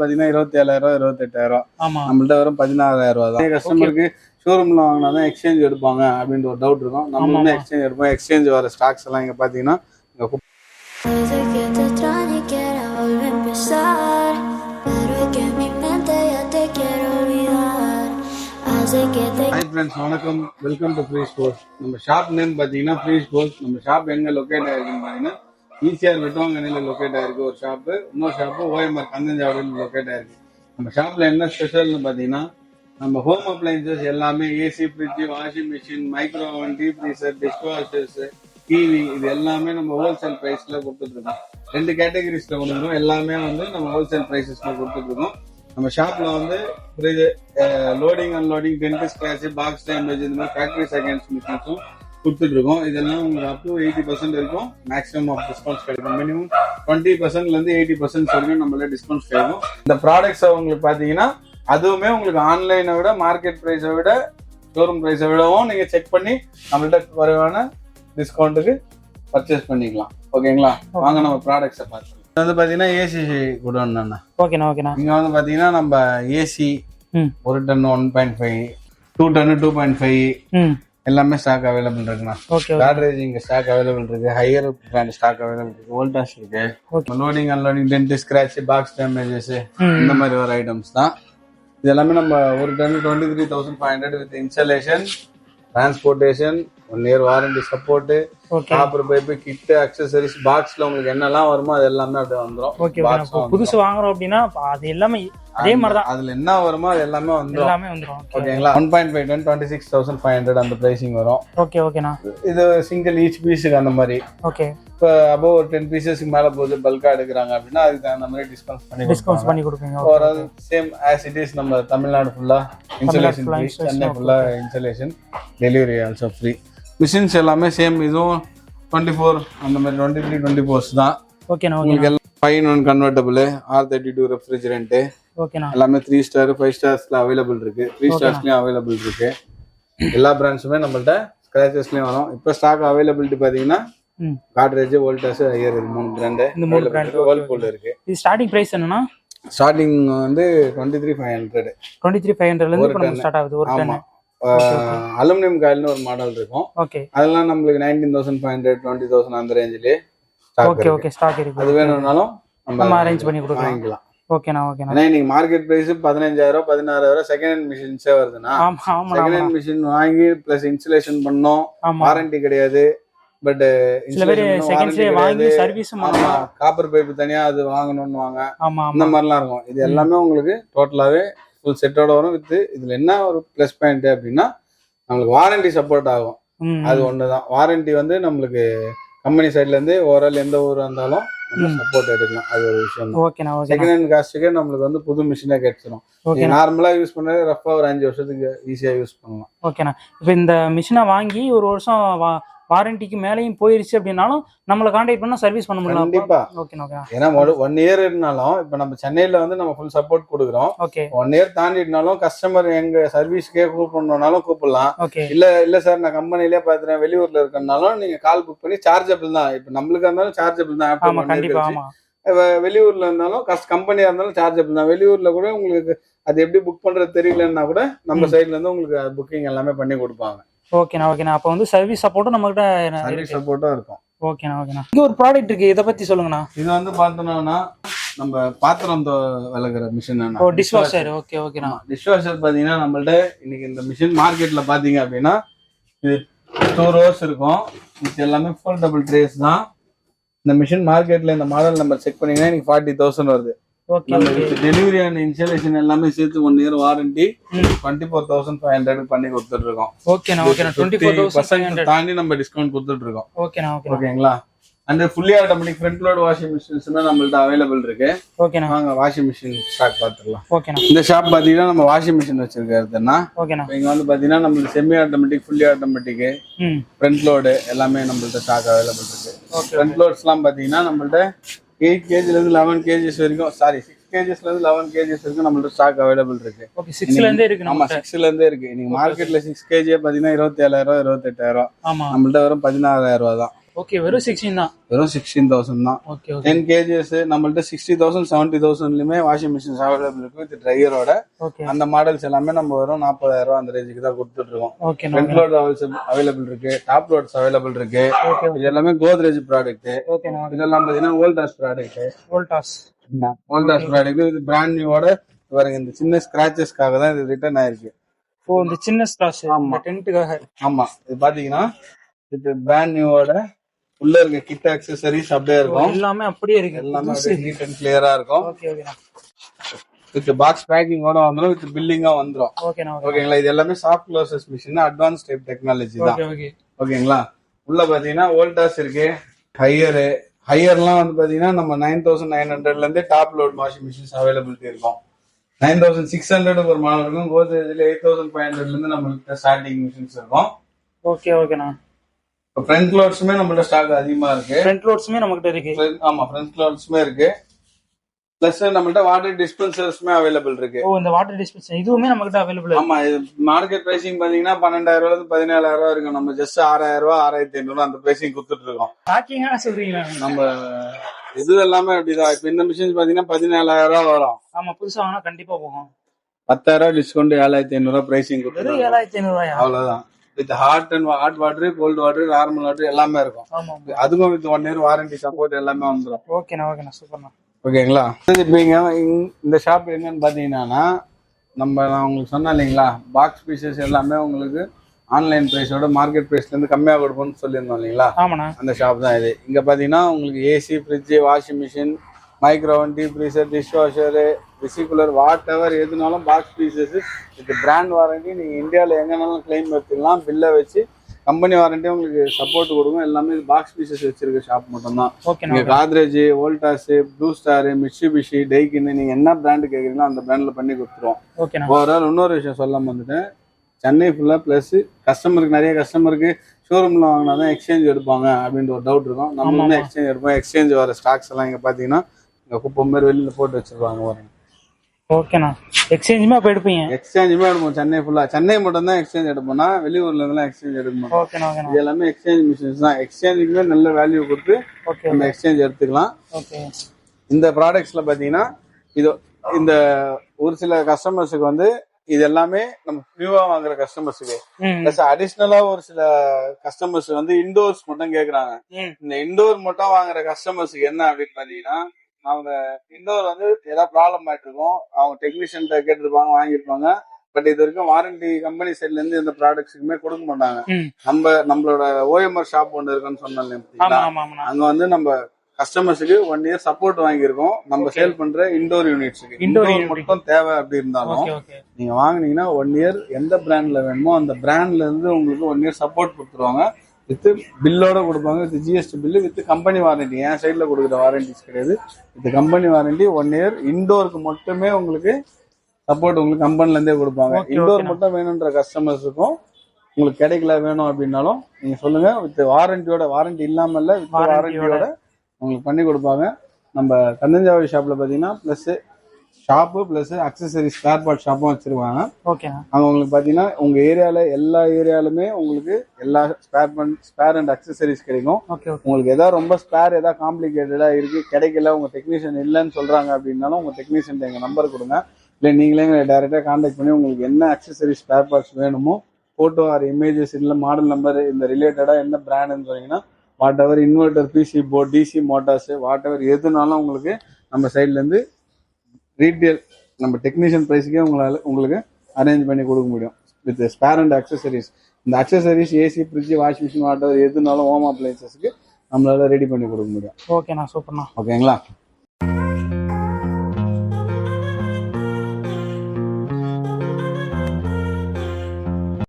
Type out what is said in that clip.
பாத்தீங்கன்னா இருபத்தி ஏழாயிரம் ரூபா. இருபத்தெட்டாயிரம் நம்மள்ட்ட வெறும் பதினாறாயிரம் ரூபா தான். கஸ்டமருக்கு ஷோரூம்ல வாங்கினா தான் எக்ஸ்சேஞ்ச் எடுப்பாங்க அப்படின்ற ஒரு டவுட் இருக்கும். நம்ம வந்து. எக்ஸ்சேஞ்ச் எடுப்போம். எக்ஸ்சேஞ்ச் வர ஸ்டாக்ஸ் எல்லாம் இங்க பாத்தீங்கன்னா ஹாய் ஃப்ரெண்ட்ஸ் வணக்கம். வெல்கம் டு ஃப்ரீ ஸ்போர்ட்ஸ் நம்ம ஷாப் நேம் பார்த்தீங்கன்னா ஃப்ரீ ஸ்போர்ட்ஸ் நம்ம ஷாப் எங்கே லொக்கேட் ஆயிருக்குன்னு பார்த்தீங்கன்னா ஈசிஆர் வெட்டுவாங்கண்ணில லொக்கேட் ஆயிருக்கு. ஒரு ஷாப்பு இன்னொரு ஷாப்பு ஓஎம்ஆர் கந்தஞ்சாவடியில் லொக்கேட் ஆயிருக்கு. நம்ம ஷாப்பில் என்ன ஸ்பெஷல்னு பார்த்தீங்கன்னா நம்ம ஹோம் அப்ளைன்சஸ் எல்லாமே AC fridge washing machine micro oven deep freezer dish washers TV இது எல்லாமே நம்ம ஹோல்சேல் ப்ரைஸ்ல கொடுத்துட்டு இருக்கோம் ரெண்டு கேட்டகரிஸ்ல கொடுக்குறோம். எல்லாமே வந்து நம்ம ஹோல்சேல் ப்ரைஸஸ்ல கொடுத்துட்டு இருக்கோம் நம்ம ஷாப்ல வந்து loading unloading dentist glass box damage இந்த மாதிரி ஃபேக்டரி செகண்ட்ஸ் மிஷின்ஸும் கொடுத்துட்டு இருக்கோம் இதெல்லாம் உங்களுக்கு அப் டு எயிட்டி பர்சன்ட் இருக்கும். மேக்ஸிமம் ஆஃப் டிஸ்கவுண்ட்ஸ் கிடைக்கும். மினிமம் டுவெண்ட்டி பர்சன்ட்ல இருந்து எயிட்டி பர்சன்ட் வரைக்கும் நம்மள டிஸ்கவுண்ட்ஸ் கிடைக்கும். இந்த ப்ராடக்ட்ஸ் உங்களுக்கு பாத்தீங்கன்னா அதுவுமே உங்களுக்கு ஆன்லைனை விட மார்க்கெட் ப்ரைஸை விட ஷோரூம் ப்ரைஸை விடவும் நீங்க செக் பண்ணி நம்மள்ட்ட குறைவான டிஸ்கவுண்ட்டுக்கு பர்ச்சேஸ் பண்ணிக்கலாம். ஓகேங்களா வாங்க நம்ம ப்ராடக்ட்ஸை பார்த்துக்கலாம் இது வந்து பாத்தீங்கன்னா ஏசி குடோன் அண்ணா ஓகேண்ணா ஓகேண்ணா இங்க வந்து பாத்தீங்கன்னா நம்ம ஏசி ஒரு ton one point five two டன்னு டூ பாயிண்ட் ஃபைவ் ம். எல்லாமே ஸ்டாக் அவைலபிள் இருக்குண்ணா. காட்ரேஜ் இங்க ஸ்டாக் அவைலபிள் இருக்கு. ஹையர் பிராண்ட் ஸ்டாக் அவைலபிள் இருக்கு. வோல்டாஸ் இருக்கு. Loading unloading dent scratch box damages. இந்த மாதிரி வர ஐட்டம்ஸ் தான். இது எல்லாமே நம்ம ஒரு ton twenty three thousand five hundred with installation transportation one year warranty support okay copper pipe kit accessories பாக்ஸ்ல உங்களுக்கு என்னெல்லாம் வருமோ அது எல்லாமே அப்படியே வந்துடும் புதுசு வாங்குறோம் அப்படின்னா அப்ப அது எல்லாமே அதே மாதிரி தான் அதுல என்ன வருமோ அது எல்லாமே வந்துடும் எல்லாமே வந்துடும் ஓகே ஓகேங்களா? One point five ton twenty six thousand five hundred அந்த பிரைசிங் வரும். ஓகே ஓகேண்ணா இது சிங்கிள் ஈச் பீஸுக்கு அந்த மாதிரி. ஓகே இப்போ அபோவ் ஒரு டென் பீசஸ்க்கு மேல போகுது பல்கா எடுக்கிறாங்க அப்படின்னா அதுக்கு தகுந்த மாதிரி டிஸ்கவுண்ட் பண்ணி டிஸ்கவுண்ட்ஸ் பண்ணி கொடுப்பீங்க. Overall same as it is நம்ம தமிழ்நாடு ஃபுல்லா இன்ஸ்டலேஷன் full-ஆ ஃப்ரீ சென்னை okay, ஃபுல்லா installation delivery also free machines எல்லாமே சேம் இதுவும் டுவெண்ட்டி ஃபோர் அந்த மாதிரி டுவெண்ட்டி த்ரீ டுவெண்ட்டி ஃபோர்ஸ் தான் ஓகேண்ணா ஓகே உங்களுக்கு எல்லாம் five one convertible R thirty two refrigerant எல்லாமே த்ரீ ஸ்டார் ஃபைவ் ஸ்டார்ஸ்ல அவைலபிள் இருக்கு. த்ரீ ஸ்டார்ஸ்லயும் அவைலபிள் இருக்கு. எல்லா பிராண்ட்ஸுமே நம்மள்ட்ட ஸ்கிராச்சஸ்லயும் வரும். இப்போ ஸ்டாக் அவைலபிலிட்டி பாத்தீங்கன்னா காட்ரேஜ் வோல்டாஸ் ஐயர் இது மூணு பிராண்டு இந்த மூணு okay, வேர்ல்பூல் இருக்கு. இது ஸ்டார்டிங் பிரைஸ் என்னன்னா ஸ்டார்டிங் வந்து twenty three five hundred twenty three five நம்ம ton. ஸ்டார்ட் ஆகுது ஒரு டன் அலுமினியம் காயில்னு ஒரு மாடல் இருக்கும். ஓகே. அதெல்லாம் நம்மளுக்கு nineteen thousand five hundred twenty thousand அந்த ரேஞ்சிலே ஓகே ஓகே ஸ்டாக் இருக்கு. அது வேணும்னாலும் நம்ம அரேஞ்ச் பண்ணி கொடுக்கலாம். வாங்கிக்கலாம். ஓகேண்ணா ஓகேண்ணா. ஏன்னா இன்னைக்கு மார்க்கெட் பிரைஸ் பதினஞ்சாயிரம் பதினாறாயிரம் செகண்ட் ஹேண்ட் மிஷின்ஸே வருதுன்னா ஆமா ஆமா செகண்ட் ஹேண்ட் மிஷின் வாங்கி பிளஸ் இன்ஸ்டலேஷன் பண்ணோம். வாரண்டி கிடையாது. பட் பேர் செகண்ட்ஸ்லேயே வாங்கி சர்வீஸும் ஆமா காப்பர் பைப் தனியா அது வாங்கணும்னு வாங்க இந்த மாதிரிலாம் இருக்கும். இது எல்லாமே உங்களுக்கு டோட்டலாவே ஃபுல் செட்டோட வரும் வித் இதுல என்ன ஒரு ப்ளஸ் பாயிண்ட் அப்படின்னா நம்மளுக்கு வாரண்டி சப்போர்ட் ஆகும். அது ஒண்ணுதான். வாரண்டி வந்து நம்மளுக்கு கம்பெனி சைட்ல இருந்து ஓவரால் எந்த ஊரா இருந்தாலும் சப்போர்ட் எடுக்கலாம். அது ஒரு விஷயம் ஓகேண்ணா ஓகேண்ணா செகண்ட் ஹேண்ட் காஸ்ட்டுக்கே நம்மளுக்கு வந்து புது மிஷினே கிடைச்சிடும் ஓகே நீங்க நார்மலா யூஸ் பண்ணது ரஃபா ஒரு அஞ்சு வருஷத்துக்கு ஈஸியா யூஸ் பண்ணலாம். ஓகேண்ணா இப்போ இந்த மிஷினை வாங்கி ஒரு வருஷம் வாரண்டிக்கு மேலேயும் போயிருச்சு அப்படின்னாலும் நம்மளை காண்டாக்ட் பண்ணா சர்வீஸ் பண்ண முடியல. கண்டிப்பா. ஓகேண்ணா ஓகேண்ணா ஏன்னா ஒன் இயர் இருந்தாலும் இப்ப நம்ம சென்னையில வந்து நம்ம ஃபுல் சப்போர்ட் கொடுக்குறோம். ஓகே ஒன் இயர் தாண்டினாலும் கஸ்டமர் எங்க சர்வீஸ்க்கே கூப்பிடணும்னாலும் கூப்பிடலாம். ஓகே இல்ல இல்ல சார் நான் கம்பெனிலே பாத்துறேன் வெளியூர்ல இருக்கனாலும் நீங்க கால் புக் பண்ணி சார்ஜபிள் தான். இப்ப நம்மளுக்கு இருந்தாலும் சார்ஜபிள் தான். ஆமா கண்டிப்பா. ஆமா. வெளியூர்ல இருந்தாலும் கஸ்ட் கம்பெனியா இருந்தாலும் சார்ஜபிள் தான். வெளியூர்ல கூட உங்களுக்கு அது எப்படி புக் பண்றது தெரியலன்னா கூட நம்ம சைடுல இருந்து உங்களுக்கு புக்கிங் எல்லாமே பண்ணி கொடுப்பாங்க. ஓகேண்ணா ஓகேண்ணா. அப்போ வந்து சர்வீஸ் சப்போர்ட்டும் நம்மகிட்ட சர்வீஸ் சப்போர்ட்டும் இருக்கும். ஓகேண்ணா ஓகேண்ணா. இங்க ஒரு ப்ராடக்ட் இருக்கு. இதை பத்தி சொல்லுங்கண்ணா. இது வந்து பார்த்தோம்னா நம்ம பாத்திரம் விளக்குற மிஷின் ஓ டிஷ் வாஷர் ஓகே ஓகேண்ணா. டிஷ் வாஷர் பாத்தீங்கன்னா நம்மள்ட்ட இன்னைக்கு இந்த மிஷின் மார்க்கெட்ல பாத்தீங்க அப்படின்னா இது டூ ரோஸ் இருக்கும். இது எல்லாமே ஃபுல் டபுள் ட்ரேஸ் தான். இந்த மிஷின் மார்க்கெட்ல இந்த மாடல் நம்பர் செக் பண்ணீங்கன்னா எனக்கு ஃபார்ட்டி தௌசண்ட் வருது. டெலிவரி அண்ட் இன்ஸ்டாலேஷன் எல்லாமே சேர்த்து one year warranty twenty four thousand five hundred பண்ணி கொடுத்துட்டு இருக்கோம் ஓகேண்ணா ஓகேண்ணா டுவெண்ட்டி தாண்டி நம்ம டிஸ்கவுண்ட் கொடுத்துட்டு இருக்கோம் ஓகேண்ணா ஓகேங்களா and fully automatic front load washing மிஷின்ஸுமே நம்மள்ட்ட அவைலபிள் இருக்கு. ஓகேண்ணா வாங்க வாஷிங் மிஷின் ஸ்டாக் பார்த்துக்கலாம் ஓகேண்ணா இந்த ஷாப் பாத்தீங்கன்னா நம்ம வாஷிங் மிஷின் வச்சிருக்கிறதுனா ஓகேண்ணா இப்போ இங்க வந்து பாத்தீங்கன்னா நம்மளுக்கு semi automatic fully automatic front load எல்லாமே நம்மள்ட்ட ஸ்டாக் அவைலபிள் இருக்கு. ஓகே ஃப்ரண்ட் லோட்ஸ்லாம் பாத்தீங்கன்னா நம்மள்ட்ட எயிட் கேஜில இருந்து லெவன் கேஜிஸ் வரைக்கும் சாரி சிக்ஸ் கேஜிஸ்ல இருந்து லெவன் கேஜிஸ் வரைக்கும் நம்மள்ட்ட ஸ்டாக் அவைலபிள் இருக்கு. ஓகே சிக்ஸ்ல இருந்தே இருக்கு ஆமா நம்ம சிக்ஸ்ல இருந்தே இருக்கு. இன்னைக்கு மார்க்கெட்ல சிக்ஸ் கேஜியே பாத்தீங்கன்னா இருபத்தி ஏழாயிரம் இருபத்தெட்டாயிரம் நம்மள்ட்ட வெறும் பதினாறாயிரம் ரூபா தான். ஓகே வெறும் சிக்ஸ்டீன் தான். வெறும் சிக்ஸ்டீன் தௌசண்ட் தான். ஓகே டென் கேஜிஎஸ் நம்மள்ட்ட சிக்ஸ்டி தௌசண்ட் செவன்டி தௌசண்ட்லயுமே வாஷிங் மிஷின்ஸ் அவைலபிள் இருக்கு. வித் ட்ரையரோட அந்த மாடல்ஸ் எல்லாமே நம்ம வெறும் நாற்பதாயிரம் ரூபாய் அந்த ரேஞ்சுக்கு தான் கொடுத்துட்டு இருக்கோம் ஓகே ஃப்ரண்ட் லோட் அவைலபிள் இருக்கு. டாப் லோட்ஸ் அவைலபிள் இருக்கு. இது எல்லாமே கோத்ரேஜ் ப்ராடக்ட் இதெல்லாம் பாத்தீங்கன்னா Voltas product Voltas Voltas product இது பிராண்ட் நியூவோட பாருங்க இந்த சின்ன ஸ்கிராச்சஸ்க்காக தான் இது ரிட்டர்ன் ஆயிருக்கு. ஓ இந்த சின்ன ஸ்டாஸ் இந்த டென்ட்டுக்காக ஆமா. இது பாத்தீங்கன்னா இது பிராண்ட் நியூவோட உள்ள இருக்க கிட் அக்சசரிஸ் அப்படியே இருக்கும். எல்லாமே அப்படியே இருக்கு. எல்லாமே நீட் அண்ட் கிளியரா இருக்கும். ஓகே ஓகேண்ணா வித் பாக்ஸ் பேக்கிங்கோட வந்துரும். வித் பில்லிங்கா ஓகே ஓகேங்களா இது எல்லாமே soft closes machine advance type technology தான். ஓகே ஓகே ஓகேங்களா உள்ள பாத்தீங்கன்னா வோல்டாஸ் இருக்கு. ஹையரு ஹையர்லாம் வந்து பாத்தீங்கன்னா நம்ம நைன் தௌசண்ட் நைன் ஹண்ட்ரட்ல இருந்து top load washing machines availability இருக்கும். நைன் தௌசண்ட் சிக்ஸ் ஹண்ட்ரட் ஒரு மாடல் இருக்கும். கோத்ரேஜ்ல எயிட் தௌசண்ட் ஃபைவ் ஹண்ட்ரட்ல இருந்து நம்மளுக்கு ஸ்டார்டிங் மிஷின்ஸ் இருக்கும். ஓகே ஓகேண்ணா இப்போ ஃப்ரண்ட் லோட்ஸுமே நம்மள்ட்ட ஸ்டாக் அதிகமா இருக்கு. ஃப்ரண்ட் லோட்ஸுமே நம்மகிட்ட இருக்கு. ஆமா ஃப்ரண்ட் லோட்ஸுமே இருக்கு. பிளஸ் நம்மள்ட்ட வாட்டர் டிஸ்பென்சர்ஸுமே அவைலபிள் இருக்கு. ஓ இந்த வாட்டர் டிஸ்பென்சர் இதுவுமே நம்மகிட்ட அவைலபிள் ஆமா இது மார்க்கெட் பிரைசிங் பாத்தீங்கன்னா பன்னெண்டாயிரம் ரூபாய் இருந்து பதினேழாயிரம் ரூபாய் இருக்கும் நம்ம ஜஸ்ட் ஆறாயிரம் ரூபாய் ஆறாயிரத்தி ஐநூறு அந்த பிரைசிங் கொடுத்துட்டு இருக்கோம் பேக்கிங்கா சொல்றீங்களா? நம்ம இது எல்லாமே அப்படிதான். இப்ப இந்த மிஷின்ஸ் பாத்தீங்கன்னா பதினேழாயிரம் ரூபாய் வரும். ஆமா புதுசா வாங்கினா கண்டிப்பா போகும். பத்தாயிரம் ரூபாய் டிஸ்கவுண்ட் ஏழாயிரத்தி ஐநூறு ரூபாய் பிரைசிங் கொடுத்துருக்கோம் ஏழாயிரத்தி ஐநூறு ரூபாயா அவ்வளவுதான். With hot and hot water cold water normal water எல்லாமே இருக்கும். அதுக்கும் with one year warranty support எல்லாமே வந்துடும் ஓகேண்ணா ஓகேண்ணா சூப்பர்ண்ணா ஓகேங்களா இப்போ இங்க இந்த ஷாப் எங்கன்னு பாத்தீங்கன்னா நம்ம நான் உங்களுக்கு சொன்னேன் இல்லைங்களா? பாக்ஸ் பீசஸ் எல்லாமே உங்களுக்கு ஆன்லைன் ப்ரைஸோட மார்க்கெட் ப்ரைஸ்ல இருந்து கம்மியா கொடுப்போம்னு சொல்லியிருந்தோம் இல்லைங்களா? அந்த ஷாப் தான் இது. இங்க பாத்தீங்கன்னா உங்களுக்கு AC fridge washing machine microwave deep freezer dishwasher recycler whatever எதுனாலும் பாக்ஸ் பீசஸ் இது பிராண்ட் வாரண்டி நீங்க இந்தியாவில் எங்கனாலும் கிளைம் எடுத்துக்கலாம். பில்லை வச்சு கம்பெனி வாரண்டி உங்களுக்கு சப்போர்ட் கொடுக்கும். எல்லாமே பாக்ஸ் பீசஸ் வச்சிருக்க ஷாப் மட்டும்தான். ஓகேண்ணா நீங்க Godrej Voltas Blue Star Mitsubishi டைக்கின்னு நீங்க என்ன பிராண்ட் கேக்குறீங்களோ அந்த பிராண்ட்ல பண்ணி கொடுத்துருவோம். ஓவரால் இன்னொரு விஷயம் சொல்லாம வந்துட்டேன். சென்னை ஃபுல்லா ப்ளஸ் கஸ்டமருக்கு நிறைய கஸ்டமருக்கு ஷோரூம்ல வாங்கினா தான் எக்ஸ்சேஞ்ச் எடுப்பாங்க அப்படின்ற ஒரு டவுட் இருக்கும். நம்ம வந்து எக்ஸ்சேஞ்ச் எடுப்போம். எக்ஸ்சேஞ்ச் வர ஸ்டாக்ஸ் எல்லாம் இங்க பாத்தீங்கன்னா இங்க குப்பை மாதிரி வெளியில போட்டு வச்சிருப்பாங்க பாருங்க. ஓகேண்ணா எக்ஸ்சேஞ்சுமே அப்ப எடுப்பீங்க? எக்ஸ்சேஞ்சுமே எடுப்போம். சென்னை ஃபுல்லா சென்னை மட்டும் தான் எக்ஸ்சேஞ்ச் எடுப்போம்னா வெளியூர்ல இருந்தெல்லாம் எக்ஸ்சேஞ்ச் எடுக்க மாட்டோம் ஓகேண்ணா ஓகேண்ணா இது எல்லாமே எக்ஸ்சேஞ்ச் மிஷின்ஸ் தான். எக்ஸ்சேஞ்சுக்குமே நல்ல வேல்யூ கொடுத்து ஓகே நம்ம எக்ஸ்சேஞ்ச் எடுத்துக்கலாம். ஓகே இந்த ப்ராடக்ட்ஸ்ல பாத்தீங்கன்னா இது இந்த ஒரு சில கஸ்டமர்ஸுக்கு வந்து இது எல்லாமே நம்ம நியூவா வாங்குற கஸ்டமர்ஸுக்கு பிளஸ் அடிஷ்னலா ஒரு சில கஸ்டமர்ஸ் வந்து இண்டோர்ஸ் மட்டும் கேக்குறாங்க. இந்த இண்டோர் மட்டும் வாங்குற கஸ்டமர்ஸுக்கு என்ன அப்படின்னு பாத்தீங்கன்னா அவங்க இண்டோர் வந்து ஏதாவது ப்ராப்ளம் ஆயிட்டு இருக்கும் அவங்க டெக்னீஷியன் கேட்டிருப்பாங்க வாங்கியிருப்பாங்க. பட் இது வரைக்கும் வாரண்டி கம்பெனி சைட்ல இருந்து எந்த ப்ராடக்ட்ஸுக்குமே கொடுக்க மாட்டாங்க. நம்ம நம்மளோட ஓஎம்ஆர் ஷாப் ஒன்று இருக்குன்னு ஆமாண்ணா அங்க வந்து நம்ம கஸ்டமர்ஸுக்கு ஒன் இயர் சப்போர்ட் வாங்கியிருக்கோம். நம்ம சேல் பண்ற இண்டோர் யூனிட்ஸ்க்கு இண்டோர். மட்டும் தேவை அப்படி இருந்தாலும் நீங்க வாங்குனீங்கன்னா ஒன் இயர் எந்த பிராண்ட்ல வேணுமோ அந்த பிராண்ட்ல இருந்து உங்களுக்கு ஒன் இயர் சப்போர்ட் கொடுத்துருவாங்க. வித் பில்லோட கொடுப்பாங்க. With GST bill with company warranty என் சைட்ல கொடுக்குற வாரண்டிஸ் கிடையாது. With company warranty one year இண்டோருக்கு மட்டுமே உங்களுக்கு சப்போர்ட் உங்களுக்கு கம்பெனில இருந்தே கொடுப்பாங்க. Indoor okay. மட்டும் வேணுன்ற கஸ்டமர்ஸுக்கும் உங்களுக்கு கிடைக்கல வேணும் அப்படின்னாலும் நீங்க சொல்லுங்க. வித் வாரண்டியோட வாரண்டி இல்லாம இல்ல வித். வாரண்டியோட உங்களுக்கு பண்ணி கொடுப்பாங்க. நம்ம கந்தஞ்சாவடி ஷாப்ல பாத்தீங்கன்னா plus shop plus accessory spare part ஷாப்பும் வச்சிருக்காங்க ஓகேண்ணா அங்க உங்களுக்கு பாத்தீங்கன்னா உங்க ஏரியால எல்லா ஏரியாலுமே உங்களுக்கு எல்லா ஸ்பேர் ஸ்பேர் அண்ட் அக்சசரிஸ் கிடைக்கும். ஓகே ஓகே உங்களுக்கு ஏதாவது ரொம்ப ஸ்பேர் ஏதாவது காம்ப்ளிகேட்டடா இருக்கு கிடைக்கல உங்க டெக்னீஷியன் இல்லைன்னு சொல்றாங்க அப்படின்னாலும் உங்க டெக்னீஷியன் எங்க நம்பர் கொடுங்க. இல்ல நீங்களே எங்களை டைரக்டா கான்டாக்ட் பண்ணி உங்களுக்கு என்ன அக்சசரி ஸ்பேர் பார்ட்ஸ் வேணுமோ போட்டோ ஆர் இமேஜஸ் இல்ல மாடல் நம்பர் இந்த ரிலேட்டடா என்ன பிராண்டுன்னு சொன்னீங்கன்னா whatever inverter PC board DC motors whatever எதுனாலும் உங்களுக்கு நம்ம சைட்ல இருந்து ரீட்டெயில் நம்ம டெக்னீஷியன் ப்ரைஸுக்கே உங்களால உங்களுக்கு அரேஞ்ச் பண்ணி கொடுக்க முடியும். வித் ஸ்பேர் அண்ட் அக்சசரிஸ் இந்த accessories AC fridge washing machine water எதுனாலும் ஹோம் அப்ளைன்சஸ்க்கு நம்மளால ரெடி பண்ணி கொடுக்க முடியும். ஓகேண்ணா சூப்பர்ண்ணா ஓகேங்களா